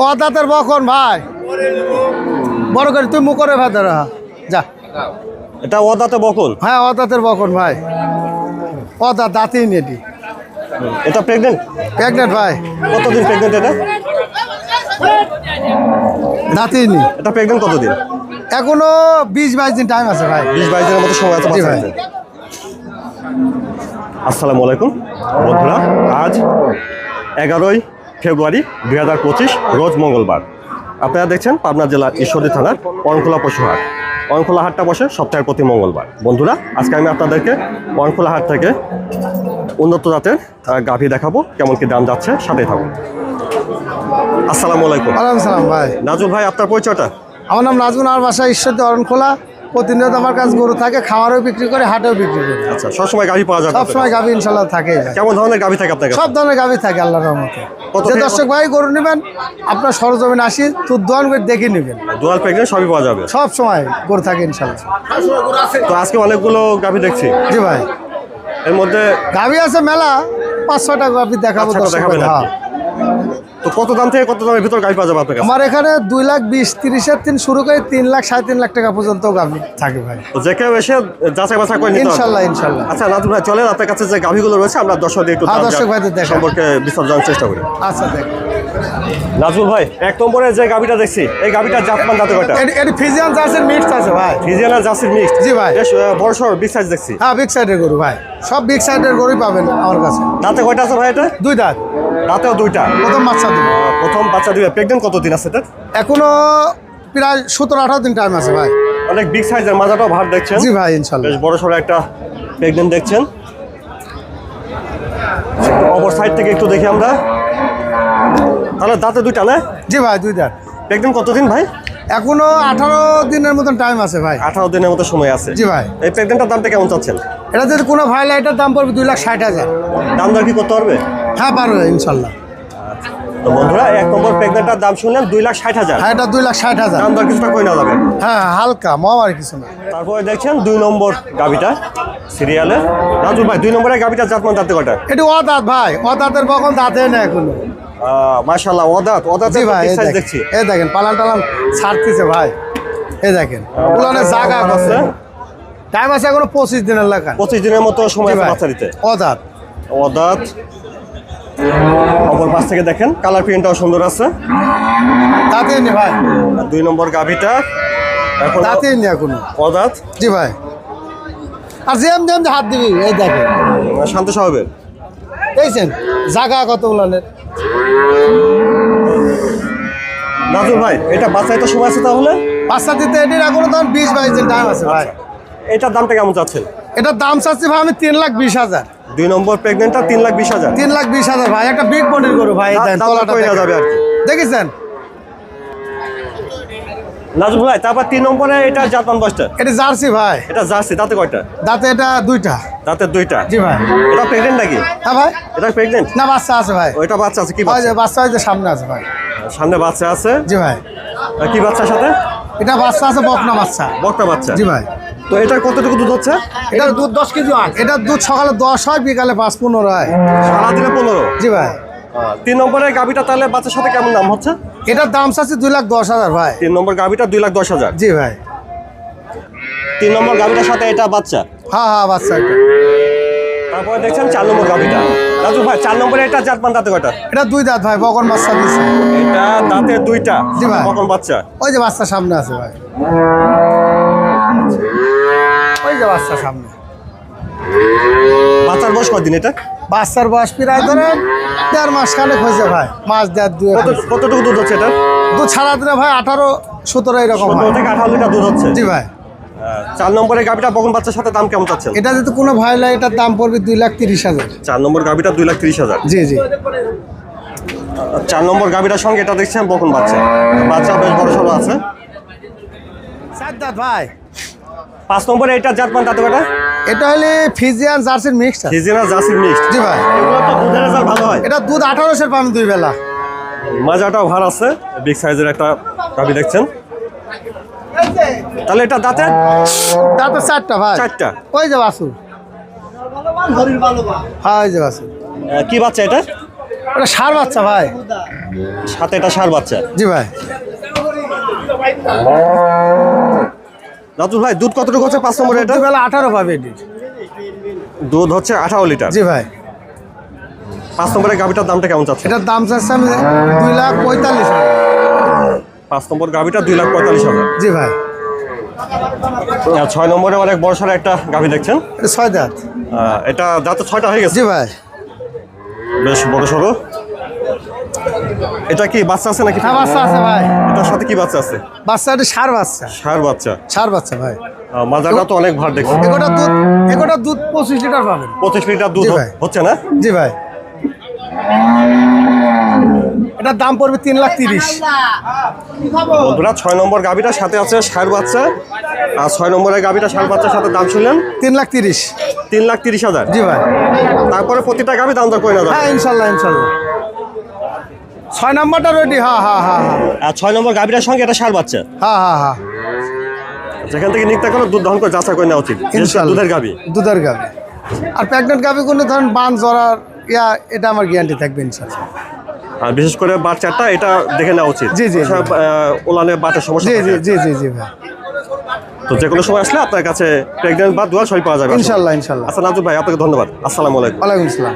ও দাঁতের বখন ভাই। বড় করে তুই মুখ করে ভাই ধরা। যা। এটা অদাতে বকুন? হ্যাঁ ও দাঁতের বখন ভাই। দাঁত দাঁতই নেটি এটা। প্রেগনেন্ট প্রেগনেন্ট ভাই। কতদিন প্রেগনেন্ট এটা? দাঁতই নি এটা প্রেগনেন্ট কতদিন? এখনও বিশ বাইশ দিন টাইম আছে ভাই। বিশ বাইশ দিনের মতো সময় আছে ভাই। আসসালামু আলাইকুম। বন্ধুরা আজ এগারোই ফেব্রুয়ারি দুই হাজার পঁচিশ রোজ মঙ্গলবার। আপনারা দেখছেন পাবনা জেলার ঈশ্বরী থানার অরণখোলা পশুহাট। অরণখোলা হাটটা বসে সপ্তাহের প্রতি মঙ্গলবার। বন্ধুরা আজকে আমি আপনাদেরকে অরণখোলা হাট থেকে উন্নত জাতের গাভী দেখাবো কেমন কি দাম যাচ্ছে সাথে থাকুন। আসসালামু আলাইকুম। সালাম ভাই। নাজুল ভাই আপনার পরিচয়টা? আমার নাম নাজমুন আর বাসা ঈশ্বর অরণ খোলা প্রতিনিয়ত আমার কাছে গরু থাকে খাওয়ারও বিক্রি করে হাটেও বিক্রি করি। আচ্ছা সবসময় গাভী পাওয়া যাবে সবসময় গাভী ইনশাল্লাহ থাকে কেমন ধরনের গাভী থাকে আপনার কাছে? সব ধরনের গাভি থাকে আল্লাহর রহমতে। যে দর্শক ভাই গরু নেবেন আপনার সরজমিন আসি তুর দোয়ান করে দেখে নেবেন। দুয়াল প্রেগনেন্ট সবই পাওয়া যাবে। সব সময় গরু থাকে ইনশাল্লাহ। তো আজকে অনেকগুলো গাভী দেখছি। জি ভাই। এর মধ্যে গাভী আছে মেলা পাঁচ ছটা গাভি দেখাবো দর্শক দেখাবেন হ্যাঁ। তো কত দাম থেকে কত দামের ভিতর গাভী পাওয়া যাবে আপনার আমার এখানে দুই লাখ বিশ তিরিশের তিন শুরু করে তিন লাখ সাড়ে তিন লাখ টাকা পর্যন্ত গাভি থাকে ভাই। তো যে কেউ এসে যাচাই বাছাই করে ইনশাল্লাহ ইনশাল্লাহ। আচ্ছা নাজুল ভাই চলেন আপনার কাছে যে গাভীগুলো রয়েছে আমরা দর্শকদের একটু দর্শক ভাইদের। সম্পর্কে বিস্তার জানার চেষ্টা করি। আচ্ছা দেখ। নাজুল ভাই এক নম্বরে যে গাভীটা দেখছি এই গাভীটা জাতমান জাতে কয়টা? এটি ফিজিয়ান চার্জের মিক্স আছে ভাই। ফিজিয়ানা জার্সির মিক্সড? জি ভাই। বেশ বড় সড় বিগ সাইজ দেখছি। হ্যাঁ বিগ সাইডের গরু ভাই। সব বিগ সাইডের গরুই পাবেন আমার কাছে। দাঁতে কয়টা আছে ভাই এটা? দুই দাঁত। দাঁতেও দুইটা। প্রথম বাচ্চা দেবো। প্রথম বাচ্চা দিবে। প্রেগনেন্ট কতদিন আছে এটা এখনও প্রায় সতেরো আঠারো দিন টাইম আছে ভাই। অনেক বিগ সাইজের মাজাটাও ভার দেখছেন? জি ভাই ইনশাল্লাহ। বেশ বড় সড়ো একটা প্রেগনেন্ট দেখছেন। অপর সাইড থেকে একটু দেখি আমরা। তাহলে দাঁতে দুইটা না? জি ভাই দুই দাঁত প্রেগনেন্ট কতদিন ভাই? এখনও আঠারো দিনের মতন টাইম আছে ভাই। আঠারো দিনের মতো সময় আছে। জি ভাই। এই প্রেগনেন্টটার দামটা কেমন চাচ্ছেন? এটা যদি কোনো ভাই লাইটের দাম পড়বে দুই লাখ ষাট হাজার। দাম দর কি করতে পারবে? হ্যাঁ পারবে ইনশাল্লাহ। তো বন্ধুরা এক নম্বর প্রেগনেন্টটার দাম শুনলেন দুই লাখ ষাট হাজার। হ্যাঁ এটা দুই লাখ ষাট হাজার। দাম দর কিছুটা যাবে? হ্যাঁ হালকা আর কিছু না। তারপরে দেখছেন দুই নম্বর গাবিটা সিরিয়ালে রাজু ভাই দুই নম্বরের গাবিটা জাতমান দাঁতে কটা এটি ও দাঁত ভাই দাঁতে না এখনও। মাশাল্লাহ অদাত অদাতে ভাই দেখছি। এই দেখেন পালান টালান ছাড়তেছে ভাই। এই দেখেন জাগা আছে। টাইম আছে এখনও পঁচিশ দিনের লেখা। পঁচিশ দিনের মতো সময় আছে বাচ্চা দিতে। ও অদাত অপর পাশ থেকে দেখেন কালার প্রিন্টটাও সুন্দর আছে। দাঁতে নি ভাই। দুই নম্বর গাভিটা এখন দাঁতে নি এখনও। অদাত জি ভাই। আর যেম যেম হাত দিবি এই দেখেন। শান্ত স্বভাবের। এইছেন জাগা কত উলানের। নাজুর ভাই এটা বাচ্চায় তো সময় আছে তাহলে? বাচ্চা দিতে এটির এখনও তখন বিশ বাইশ দিন টাইম আছে ভাই। এটার দামটা কেমন চাচ্ছেন? এটার দাম চাচ্ছি ভাই আমি তিন লাখ বিশ হাজার। দুই নম্বর প্রেগনেন্টটা তিন লাখ বিশ হাজার। তিন লাখ বিশ হাজার ভাই একটা বিগ বডির গরু ভাই করে দেখেন। যাবে আর কি। দেখেছেন? নাজুর ভাই তারপর তিন নম্বরে এটা জাতমান বয়সটা এটা জার্সি ভাই। এটা জার্সি তাতে কয়টা? দাঁতে এটা দুইটা। দুইটা। জি ভাই। এটা প্রেগনেন্ট নাকি? হ্যাঁ ভাই। এটা প্রেগনেন্ট না বাচ্চা আছে ভাই। ওইটা বাচ্চা আছে কি বাচ্চা? যে সামনে আছে ভাই। সামনে বাচ্চা আছে? জি ভাই। কি বাচ্চার সাথে? এটা বাচ্চা আছে বকনা বাচ্চা। বকটা বাচ্চা। জি ভাই। তো এটা কতটুকু দুধ হচ্ছে? এটার দুধ দশ কেজি এটার দুধ সকালে দশ হয় বিকালে পাঁচ পনেরো হয়। সারাদিনে পনেরো? জি ভাই। তিন নম্বরের গাভিটা তাহলে বাচ্চার সাথে কেমন দাম হচ্ছে? এটার দাম চাচ্ছে দুই লাখ দশ হাজার ভাই। তিন নম্বর গাভিটা দুই লাখ দশ হাজার। জি ভাই। তিন নম্বর গাভিটার সাথে এটা বাচ্চা? হ্যাঁ হ্যাঁ বাচ্চা এটা তারপরে দেখছেন চার নম্বর গাভিটা। রাজু ভাই চার নম্বরে এটা জাতমান দাঁতে কয়টা? এটা দুই দাঁত ভাই বকন বাচ্চা দিচ্ছে এটা দাঁতের দুইটা জি ভাই। কখন বাচ্চা। ওই যে বাচ্চা সামনে আছে ভাই। ওই যে বাচ্চা সামনে। বাচ্চার বয়স কদিন এটা? বাচ্চার বয়স প্রায় ধরেন দেড় মাস খানেক হয়েছে ভাই মাস দেড় দুই কতটুকু দুধ হচ্ছে এটা? দুধ ছাড়া দিলে ভাই আঠারো সতেরো এরকম থেকে আঠারো লিটার দুধ হচ্ছে? জি ভাই। চার নম্বরের গাভিটা বকন বাচ্চার সাথে দাম কেমন চাচ্ছেন? এটা যদি কোনো ভাই লাগে এটার দাম পড়বে দুই লাখ তিরিশ হাজার। চার নম্বর গাভিটা দুই লাখ তিরিশ হাজার? জি জি। চার নম্বর গাভিটার সঙ্গে এটা দেখছেন বকন বাচ্চা। বাচ্চা বেশ বড় সড়ো আছে। চার দাঁত ভাই। পাঁচ নম্বরে এটা জাতমান দাঁতে কয়টা এটা হলে ফিজিয়ান জার্সির মিক্স হিজিনা জাসির মিক্সড জি ভাই। এগুলো তো দুধের রেজাল্ট ভালো হয়। এটা দুধ আঠারোশের পাবেন দুই বেলা। মাজাটাও ভার আছে। বিগ সাইজের একটা গাভি দেখছেন। তাহলে এটা দাঁতে? দাঁতে চারটা ভাই। চারটা? ওই যে বাসুর হ্যাঁ ওই যে আহ, কি বাচ্চা এটা? ওটা সার বাচ্চা ভাই। সাথে এটা সার বাচ্চা। জি ভাই। রাতুল ভাই দুধ কতটুকু হচ্ছে? পাঁচ নম্বরে এটা বেলা আঠারো পাবে দুধ। হচ্ছে আঠারো লিটার। জি ভাই। পাঁচ নম্বরের গাভিটার দামটা কেমন চাচ্ছে এটার দাম চাচ্ছে আমি দুই লাখ পঁয়তাল্লিশ পাঁচ নম্বর গাভিটা দুই লাখ পঁয়তাল্লিশ হাজার। জি ভাই। ছয় নম্বরে অনেক বড় সড়ো একটা গাভি দেখছেন? ছয় দাঁত। এটা যাতে ছয়টা হয়ে গেছে? জি ভাই। বেশ বড় সড়ো এটা কি বাচ্চা আছে নাকি? হ্যাঁ বাচ্চা আছে ভাই। এটার সাথে কি বাচ্চা আছে? বাচ্চা এটা সার বাচ্চা। ষাঁড় বাচ্চা? সার বাচ্চা ভাই। মাজারটা তো অনেক ভার দেখছি। এগোটা দুধ এগোটা দুধ পঁচিশ লিটার পাবেন। পঁচিশ লিটার দুধ। হচ্ছে না? জি ভাই। এটার দাম পড়বে তিন লাখ তিরিশ। বন্ধুরা ছয় নম্বর গাভিটার সাথে আছে ষাঁড় বাচ্চা। আর ছয় নম্বরের গাভিটা ষাঁড় বাচ্চার সাথে দাম শুনলেন? তিন লাখ তিরিশ। তিন লাখ তিরিশ হাজার। জি ভাই। তারপরে প্রতিটা গাভি দাম দর করে না হ্যাঁ ইনশাল্লাহ ইনশাল্লাহ। ছয় নাম্বারটা রেডি হ্যাঁ হ্যাঁ হ্যাঁ হ্যাঁ আর ছয় নম্বর গাভিটার সঙ্গে এটা ষাঁড় বাচ্চা। হ্যাঁ হ্যাঁ হ্যাঁ যেখান থেকে নিকটা করে দুধ দহন করে যাচাই করে নেওয়া উচিত দুধের গাভি। দুধের গাভি। আর প্রেগনেন্ট গাভি কোনো ধরেন বান জরার ইয়া এটা আমার গ্যারান্টি থাকবে ইনশাল্লাহ আর বিশেষ করে বার চারটা এটা দেখে নেওয়া উচিত। জি, জি, আহ, ওলানে বাটের সমস্যা জি জি জি জি জি ভাই। তো যে কোনো সময় আসলে আপনার কাছে প্রেগনেন্ট বা দুয়ার সই পাওয়া যাবে। ইনশাল্লাহ ইনশাল্লাহ আচ্ছা নাজুক ভাই আপনাকে ধন্যবাদ। আসসালামু আলাইকুম। ওয়ালাইকুম আসসালাম।